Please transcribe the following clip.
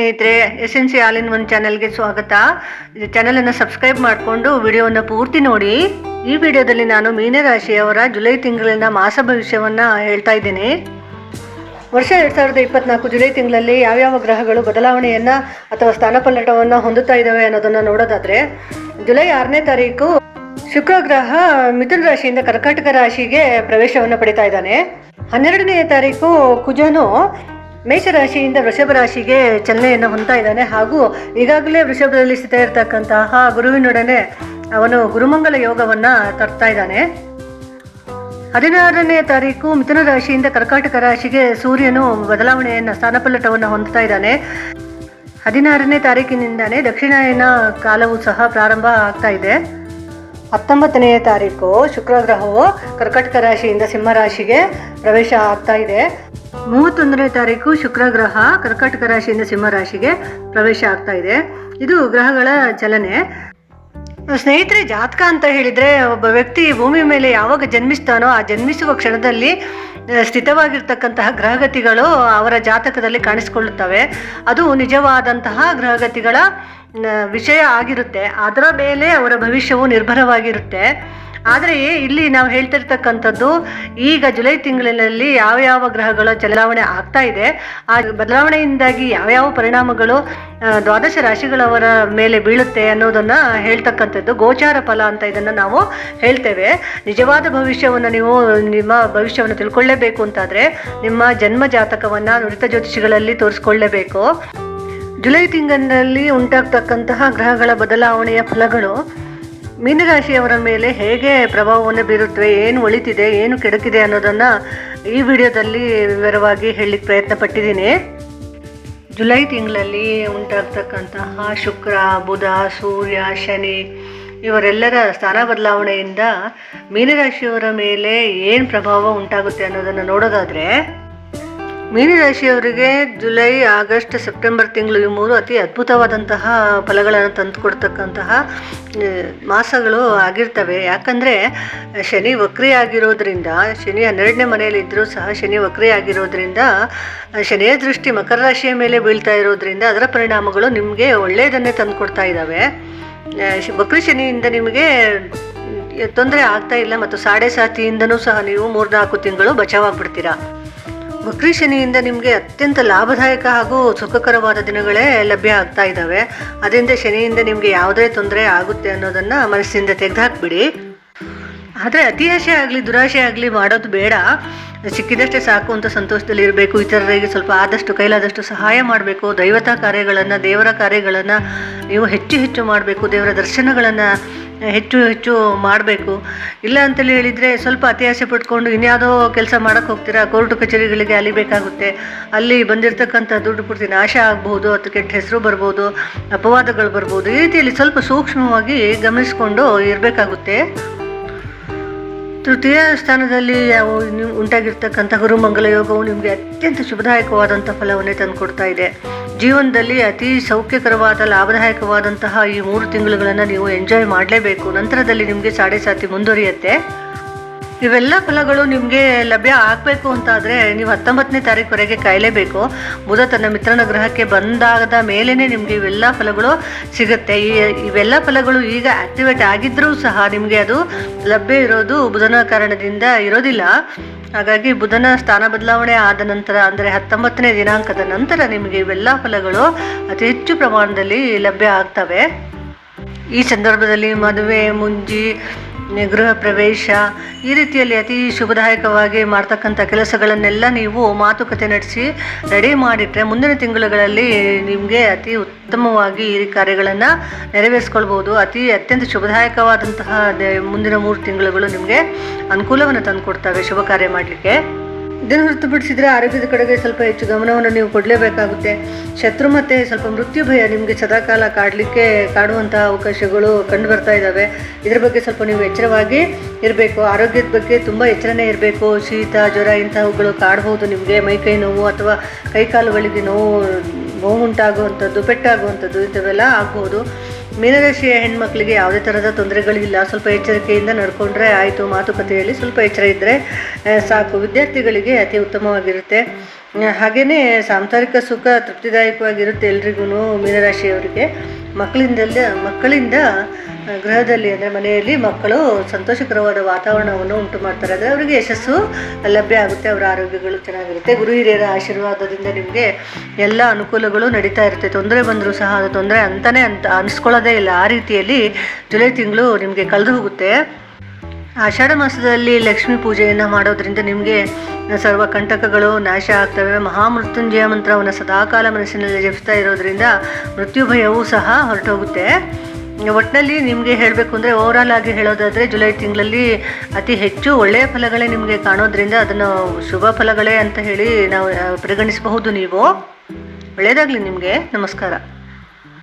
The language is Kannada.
ಸ್ನೇಹಿತರೆ S N C all in one ಚಾನಲ್ಗೆ ಸ್ವಾಗತ. ಚಾನಲನ್ನು ಸಬ್ಸ್ಕ್ರೈಬ್ ಮಾಡಿಕೊಂಡು ವಿಡಿಯೋವನ್ನು ಪೂರ್ತಿ ನೋಡಿ. ಈ ವಿಡಿಯೋದಲ್ಲಿ ನಾನು ಮೀನರಾಶಿಯವರ ಜುಲೈ ತಿಂಗಳಿನ ಮಾಸ ಭವಿಷ್ಯವನ್ನು ಹೇಳ್ತಾ ಇದ್ದೇನೆ. ವರ್ಷ ಎರಡು ಸಾವಿರದ ಇಪ್ಪತ್ನಾಲ್ಕು ಜುಲೈ ತಿಂಗಳಲ್ಲಿ ಯಾವ್ಯಾವ ಗ್ರಹಗಳು ಬದಲಾವಣೆಯನ್ನು ಅಥವಾ ಸ್ಥಾನಪಲ್ಲಟವನ್ನು ಹೊಂದುತ್ತಾ ಇದ್ದಾವೆ ಅನ್ನೋದನ್ನು ನೋಡೋದಾದರೆ, ಜುಲೈ ಆರನೇ ತಾರೀಕು ಶುಕ್ರ ಗ್ರಹ ಮಿಥುನ ರಾಶಿಯಿಂದ ಕರ್ಕಾಟಕ ರಾಶಿಗೆ ಪ್ರವೇಶವನ್ನು ಪಡಿತಾ ಇದ್ದಾನೆ. ಹನ್ನೆರಡನೇ ತಾರೀಕು ಕುಜನು ಮೇಷರಾಶಿಯಿಂದ ವೃಷಭ ರಾಶಿಗೆ ಚಲನೆಯನ್ನು ಹೊಂದ್ತಾ ಇದ್ದಾನೆ. ಹಾಗೂ ಈಗಾಗಲೇ ವೃಷಭದಲ್ಲಿ ಇರತಕ್ಕಂತಹ ಗುರುವಿನೊಡನೆ ಅವನು ಗುರುಮಂಗಲ ಯೋಗವನ್ನು ತರ್ತಾ ಇದ್ದಾನೆ. ಹದಿನಾರನೇ ತಾರೀಕು ಮಿಥುನ ರಾಶಿಯಿಂದ ಕರ್ಕಾಟಕ ರಾಶಿಗೆ ಸೂರ್ಯನು ಬದಲಾವಣೆಯನ್ನು, ಸ್ಥಾನಪಲ್ಲಟವನ್ನು ಹೊಂದ್ತಾ ಇದ್ದಾನೆ. ಹದಿನಾರನೇ ತಾರೀಕಿನಿಂದಾನೇ ದಕ್ಷಿಣಾಯನ ಕಾಲವು ಸಹ ಪ್ರಾರಂಭ ಆಗ್ತಾ ಇದೆ. ಹತ್ತೊಂಬತ್ತನೆಯ ತಾರೀಕು ಶುಕ್ರ ಗ್ರಹವು ಕರ್ಕಾಟಕ ರಾಶಿಯಿಂದ ಸಿಂಹ ರಾಶಿಗೆ ಪ್ರವೇಶ ಆಗ್ತಾ ಇದೆ. ಮೂವತ್ತೊಂದನೇ ತಾರೀಕು ಶುಕ್ರ ಗ್ರಹ ಕರ್ಕಾಟಕ ರಾಶಿಯಿಂದ ಸಿಂಹ ರಾಶಿಗೆ ಪ್ರವೇಶ ಆಗ್ತಾ ಇದೆ. ಇದು ಗ್ರಹಗಳ ಚಲನೆ. ಸ್ನೇಹಿತರೆ, ಜಾತಕ ಅಂತ ಹೇಳಿದರೆ ಒಬ್ಬ ವ್ಯಕ್ತಿ ಭೂಮಿ ಮೇಲೆ ಯಾವಾಗ ಜನ್ಮಿಸ್ತಾನೋ ಆ ಜನ್ಮಿಸುವ ಕ್ಷಣದಲ್ಲಿ ಸ್ಥಿತವಾಗಿರ್ತಕ್ಕಂತಹ ಗ್ರಹಗತಿಗಳು ಅವರ ಜಾತಕದಲ್ಲಿ ಕಾಣಿಸ್ಕೊಳ್ಳುತ್ತವೆ. ಅದು ನಿಜವಾದಂತಹ ಗ್ರಹಗತಿಗಳ ವಿಷಯ ಆಗಿರುತ್ತೆ. ಅದರ ಮೇಲೆ ಅವರ ಭವಿಷ್ಯವು ನಿರ್ಭರವಾಗಿರುತ್ತೆ. ಆದರೆ ಇಲ್ಲಿ ನಾವು ಹೇಳ್ತಿರ್ತಕ್ಕಂಥದ್ದು, ಈಗ ಜುಲೈ ತಿಂಗಳಿನಲ್ಲಿ ಯಾವ ಯಾವ ಗ್ರಹಗಳ ಚಲಾವಣೆ ಆಗ್ತಾ ಇದೆ, ಆ ಬದಲಾವಣೆಯಿಂದಾಗಿ ಯಾವ್ಯಾವ ಪರಿಣಾಮಗಳು ದ್ವಾದಶ ರಾಶಿಗಳವರ ಮೇಲೆ ಬೀಳುತ್ತೆ ಅನ್ನೋದನ್ನು ಹೇಳ್ತಕ್ಕಂಥದ್ದು, ಗೋಚಾರ ಫಲ ಅಂತ ಇದನ್ನು ನಾವು ಹೇಳ್ತೇವೆ. ನಿಜವಾದ ಭವಿಷ್ಯವನ್ನು ನೀವು ನಿಮ್ಮ ಭವಿಷ್ಯವನ್ನು ತಿಳ್ಕೊಳ್ಳೇಬೇಕು ಅಂತಾದರೆ, ನಿಮ್ಮ ಜನ್ಮ ಜಾತಕವನ್ನು ನುರಿತ ಜ್ಯೋತಿಷಿಗಳಲ್ಲಿ ತೋರಿಸ್ಕೊಳ್ಳೇಬೇಕು. ಜುಲೈ ತಿಂಗಳಿನಲ್ಲಿ ಉಂಟಾಗ್ತಕ್ಕಂತಹ ಗ್ರಹಗಳ ಬದಲಾವಣೆಯ ಫಲಗಳು ಮೀನರಾಶಿಯವರ ಮೇಲೆ ಹೇಗೆ ಪ್ರಭಾವವನ್ನು ಬೀರುತ್ತವೆ, ಏನು ಒಳಿತಿದೆ, ಏನು ಕೆಡಕಿದೆ ಅನ್ನೋದನ್ನು ಈ ವಿಡಿಯೋದಲ್ಲಿ ವಿವರವಾಗಿ ಹೇಳಲಿಕ್ಕೆ ಪ್ರಯತ್ನ ಪಟ್ಟಿದ್ದೀನಿ ಜುಲೈ ತಿಂಗಳಲ್ಲಿ ಉಂಟಾಗ್ತಕ್ಕಂತಹ ಶುಕ್ರ, ಬುಧ, ಸೂರ್ಯ, ಶನಿ ಇವರೆಲ್ಲರ ಸ್ಥಾನ ಬದಲಾವಣೆಯಿಂದ ಮೀನರಾಶಿಯವರ ಮೇಲೆ ಏನು ಪ್ರಭಾವ ಉಂಟಾಗುತ್ತೆ ಅನ್ನೋದನ್ನು ನೋಡೋದಾದರೆ ಮೀನರಾಶಿಯವರಿಗೆ ಜುಲೈ, ಆಗಸ್ಟ್, ಸೆಪ್ಟೆಂಬರ್ ತಿಂಗಳು ಈ ಮೂರು ಅತಿ ಅದ್ಭುತವಾದಂತಹ ಫಲಗಳನ್ನು ತಂದುಕೊಡ್ತಕ್ಕಂತಹ ಮಾಸಗಳು ಆಗಿರ್ತವೆ. ಯಾಕಂದರೆ, ಶನಿ ವಕ್ರಿ ಆಗಿರೋದ್ರಿಂದ ಶನಿ ಹನ್ನೆರಡನೇ ಮನೆಯಲ್ಲಿ ಇದ್ದರೂ ಸಹ ಶನಿ ವಕ್ರಿ ಆಗಿರೋದ್ರಿಂದ ಶನಿಯ ದೃಷ್ಟಿ ಮಕರ ರಾಶಿಯ ಮೇಲೆ ಬೀಳ್ತಾ ಇರೋದ್ರಿಂದ ಅದರ ಪರಿಣಾಮಗಳು ನಿಮಗೆ ಒಳ್ಳೆಯದನ್ನೇ ತಂದುಕೊಡ್ತಾ ಇದ್ದಾವೆ ವಕ್ರಿ ಶನಿಯಿಂದ ನಿಮಗೆ ತೊಂದರೆ ಆಗ್ತಾ ಇಲ್ಲ ಮತ್ತು ಸಾಡೆ ಸಾತಿಯಿಂದನೂ ಸಹ ನೀವು ಮೂರ್ನಾಲ್ಕು ತಿಂಗಳು ಬಚಾವಾಗ್ಬಿಡ್ತೀರಾ ವಕ್ರಿ ಶನಿಯಿಂದ ನಿಮಗೆ ಅತ್ಯಂತ ಲಾಭದಾಯಕ ಹಾಗೂ ಸುಖಕರವಾದ ದಿನಗಳೇ ಲಭ್ಯ ಆಗ್ತಾ ಇದ್ದಾವೆ. ಅದರಿಂದ ಶನಿಯಿಂದ ನಿಮಗೆ ಯಾವುದೇ ತೊಂದರೆ ಆಗುತ್ತೆ ಅನ್ನೋದನ್ನು ಮನಸ್ಸಿಂದ ತೆಗೆದುಹಾಕ್ಬಿಡಿ ಆದರೆ ಅತಿ ಆಸೆ ಆಗಲಿ ದುರಾಶೆ ಆಗಲಿ ಮಾಡೋದು ಬೇಡ. ಸಿಕ್ಕಿದಷ್ಟೇ ಸಾಕು ಅಂತ ಸಂತೋಷದಲ್ಲಿ ಇರಬೇಕು. ಇತರರಿಗೆ ಸ್ವಲ್ಪ ಆದಷ್ಟು ಕೈಲಾದಷ್ಟು ಸಹಾಯ ಮಾಡಬೇಕು. ದೈವತಾ ಕಾರ್ಯಗಳನ್ನು, ದೇವರ ಕಾರ್ಯಗಳನ್ನು ನೀವು ಹೆಚ್ಚು ಹೆಚ್ಚು ಮಾಡಬೇಕು. ದೇವರ ದರ್ಶನಗಳನ್ನು ಹೆಚ್ಚು ಹೆಚ್ಚು ಮಾಡಬೇಕು. ಇಲ್ಲ ಅಂತೇಳಿ ಹೇಳಿದರೆ ಸ್ವಲ್ಪ ಅತಿಯಾಸೆ ಪಟ್ಕೊಂಡು ಇನ್ಯಾವುದೋ ಕೆಲಸ ಮಾಡೋಕ್ಕೆ ಹೋಗ್ತೀರಾ, ಕೋರ್ಟ್ ಕಚೇರಿಗಳಿಗೆ ಅಲಿಬೇಕಾಗುತ್ತೆ ಅಲ್ಲಿ ಬಂದಿರತಕ್ಕಂಥ ದುಡ್ಡು ಪೂರ್ತಿ ನಾಶ ಆಗ್ಬೋದು ಅಥವಾ ಕೆಟ್ಟ ಹೆಸರು ಬರ್ಬೋದು, ಅಪವಾದಗಳು ಬರ್ಬೋದು, ಈ ರೀತಿಯಲ್ಲಿ ಸ್ವಲ್ಪ ಸೂಕ್ಷ್ಮವಾಗಿ ಗಮನಿಸಿಕೊಂಡು ಇರಬೇಕಾಗುತ್ತೆ. ತೃತೀಯ ಸ್ಥಾನದಲ್ಲಿ ಉಂಟಾಗಿರ್ತಕ್ಕಂಥ ಗುರುಮಂಗಲ ಯೋಗವು ನಿಮಗೆ ಅತ್ಯಂತ ಶುಭದಾಯಕವಾದಂಥ ಫಲವನ್ನೇ ತಂದುಕೊಡ್ತಾ ಇದೆ. ಜೀವನದಲ್ಲಿ ಅತಿ ಸೌಖ್ಯಕರವಾದ, ಲಾಭದಾಯಕವಾದಂತಹ ಈ ಮೂರು ತಿಂಗಳುಗಳನ್ನು ನೀವು ಎಂಜಾಯ್ ಮಾಡಲೇಬೇಕು. ನಂತರದಲ್ಲಿ ನಿಮಗೆ ಸಾಡೆ ಸಾತಿ ಮುಂದುವರಿಯುತ್ತೆ. ಇವೆಲ್ಲ ಫಲಗಳು ನಿಮಗೆ ಲಭ್ಯ ಆಗಬೇಕು ಅಂತಾದರೆ ನೀವು ಹತ್ತೊಂಬತ್ತನೇ ತಾರೀಕುವರೆಗೆ ಕಾಯಲೇಬೇಕು. ಬುಧ ತನ್ನ ಮಿತ್ರನ ಗ್ರಹಕ್ಕೆ ಬಂದಾಗದ ಮೇಲೇ ನಿಮಗೆ ಇವೆಲ್ಲ ಫಲಗಳು ಸಿಗುತ್ತೆ. ಈ ಇವೆಲ್ಲ ಫಲಗಳು ಈಗ ಆಕ್ಟಿವೇಟ್ ಆಗಿದ್ದರೂ ಸಹ ನಿಮಗೆ ಅದು ಲಭ್ಯ ಇರೋದು ಬುಧನ ಕಾರಣದಿಂದ ಇರೋದಿಲ್ಲ. ಹಾಗಾಗಿ ಬುಧನ ಸ್ಥಾನ ಬದಲಾವಣೆ ಆದ ನಂತರ, ಅಂದರೆ ಹತ್ತೊಂಬತ್ತನೇ ದಿನಾಂಕದ ನಂತರ ನಿಮಗೆ ಇವೆಲ್ಲ ಫಲಗಳು ಅತಿ ಹೆಚ್ಚು ಪ್ರಮಾಣದಲ್ಲಿ ಲಭ್ಯ ಆಗ್ತವೆ. ಈ ಸಂದರ್ಭದಲ್ಲಿ ಮದುವೆ, ಮುಂಜಿ ಗೃಹ ಪ್ರವೇಶ ಈ ರೀತಿಯಲ್ಲಿ ಅತಿ ಶುಭದಾಯಕವಾಗಿ ಮಾಡ್ತಕ್ಕಂಥ ಕೆಲಸಗಳನ್ನೆಲ್ಲ ನೀವು ಮಾತುಕತೆ ನಡೆಸಿ, ರೆಡಿ ಮಾಡಿಟ್ರೆ ಮುಂದಿನ ತಿಂಗಳುಗಳಲ್ಲಿ ನಿಮಗೆ ಅತಿ ಉತ್ತಮವಾಗಿ ಈ ಕಾರ್ಯಗಳನ್ನು ನೆರವೇರಿಸ್ಕೊಳ್ಬೋದು. ಅತಿ ಅತ್ಯಂತ ಶುಭದಾಯಕವಾದಂತಹ ಮುಂದಿನ ಮೂರು ತಿಂಗಳುಗಳು ನಿಮಗೆ ಅನುಕೂಲವನ್ನು ತಂದುಕೊಡ್ತವೆ. ಶುಭ ಕಾರ್ಯ ಮಾಡಲಿಕ್ಕೆ. ಇದನ್ನು ಹೊರತುಪಡಿಸಿದರೆ ಆರೋಗ್ಯದ ಕಡೆಗೆ ಸ್ವಲ್ಪ ಹೆಚ್ಚು ಗಮನವನ್ನು ನೀವು ಕೊಡಲೇಬೇಕಾಗುತ್ತೆ. ಶತ್ರು ಮತ್ತು ಸ್ವಲ್ಪ ಮೃತ್ಯು ಭಯ ನಿಮಗೆ ಸದಾಕಾಲ ಕಾಡಲಿಕ್ಕೆ ಕಾಡುವಂಥ ಅವಕಾಶಗಳು ಕಂಡು ಬರ್ತಾ ಇದ್ದಾವೆ ಇದ್ರ ಬಗ್ಗೆ ಸ್ವಲ್ಪ ನೀವು ಎಚ್ಚರವಾಗಿ ಇರಬೇಕು. ಆರೋಗ್ಯದ ಬಗ್ಗೆ ತುಂಬ ಎಚ್ಚರನೇ ಇರಬೇಕು. ಶೀತ, ಜ್ವರ ಇಂತಹವುಗಳು ಕಾಡಬಹುದು ನಿಮಗೆ. ಮೈಕೈ ನೋವು ಅಥವಾ ಕೈಕಾಲುಗಳಿಗೆ ನೋವು ನೋವು ಉಂಟಾಗುವಂಥದ್ದು ಪೆಟ್ಟಾಗುವಂಥದ್ದು ಇಂಥವೆಲ್ಲ ಆಗ್ಬೋದು. ಮೀನರಾಶಿಯ ಹೆಣ್ಮಕ್ಳಿಗೆ ಯಾವುದೇ ಥರದ ತೊಂದರೆಗಳಿಲ್ಲ. ಸ್ವಲ್ಪ ಎಚ್ಚರಿಕೆಯಿಂದ ನಡ್ಕೊಂಡ್ರೆ ಆಯಿತು. ಮಾತುಕತೆಯಲ್ಲಿ ಸ್ವಲ್ಪ ಎಚ್ಚರ ಇದ್ದರೆ ಸಾಕು. ವಿದ್ಯಾರ್ಥಿಗಳಿಗೆ ಅತಿ ಉತ್ತಮವಾಗಿರುತ್ತೆ. ಹಾಗೆಯೇ ಸಾಂಸಾರಿಕ ಸುಖ ತೃಪ್ತಿದಾಯಕವಾಗಿರುತ್ತೆ ಎಲ್ರಿಗೂ ಮೀನರಾಶಿಯವರಿಗೆ. ಮಕ್ಕಳಿಂದಲ್ಲ, ಮಕ್ಕಳಿಂದ ಗೃಹದಲ್ಲಿ ಅಂದರೆ ಮನೆಯಲ್ಲಿ ಮಕ್ಕಳು ಸಂತೋಷಕರವಾದ ವಾತಾವರಣವನ್ನು ಉಂಟು ಮಾಡ್ತಾರೆ. ಅಂದರೆ ಅವರಿಗೆ ಯಶಸ್ಸು ಲಭ್ಯ ಆಗುತ್ತೆ, ಅವರ ಆರೋಗ್ಯಗಳು ಚೆನ್ನಾಗಿರುತ್ತೆ. ಗುರು ಹಿರಿಯರ ಆಶೀರ್ವಾದದಿಂದ ನಿಮಗೆ ಎಲ್ಲ ಅನುಕೂಲಗಳು ನಡೀತಾ ಇರುತ್ತೆ. ತೊಂದರೆ ಬಂದರೂ ಸಹ ತೊಂದರೆ ಅಂತಲೇ ಅಂತ ಅನಿಸ್ಕೊಳ್ಳೋದೇ ಇಲ್ಲ. ಆ ರೀತಿಯಲ್ಲಿ ಜುಲೈ ತಿಂಗಳು ನಿಮಗೆ ಕಳೆದು ಹೋಗುತ್ತೆ. ಆಷಾಢ ಮಾಸದಲ್ಲಿ ಲಕ್ಷ್ಮೀ ಪೂಜೆಯನ್ನು ಮಾಡೋದ್ರಿಂದ ನಿಮಗೆ ಸರ್ವ ಕಂಟಕಗಳು ನಾಶ ಆಗ್ತವೆ. ಮಹಾಮೃತ್ಯುಂಜಯ ಮಂತ್ರವನ್ನು ಸದಾಕಾಲ ಮನಸ್ಸಿನಲ್ಲಿ ಜಪಿಸ್ತಾ ಇರೋದ್ರಿಂದ ಮೃತ್ಯು ಭಯವೂ ಸಹ ಹೊರಟೋಗುತ್ತೆ. ಒಟ್ಟಿನಲ್ಲಿ ನಿಮಗೆ ಹೇಳಬೇಕು ಅಂದರೆ ಓವರಾಲ್ ಆಗಿ ಹೇಳೋದಾದರೆ ಜುಲೈ ತಿಂಗಳಲ್ಲಿ ಅತಿ ಹೆಚ್ಚು ಒಳ್ಳೆಯ ಫಲಗಳೇ ನಿಮಗೆ ಕಾಣೋದ್ರಿಂದ ಅದನ್ನು ಶುಭ ಫಲಗಳೇ ಅಂತ ಹೇಳಿ ನಾವು ಪರಿಗಣಿಸಬಹುದು ನೀವು. ಒಳ್ಳೆಯದಾಗಲಿ ನಿಮಗೆ. ನಮಸ್ಕಾರ.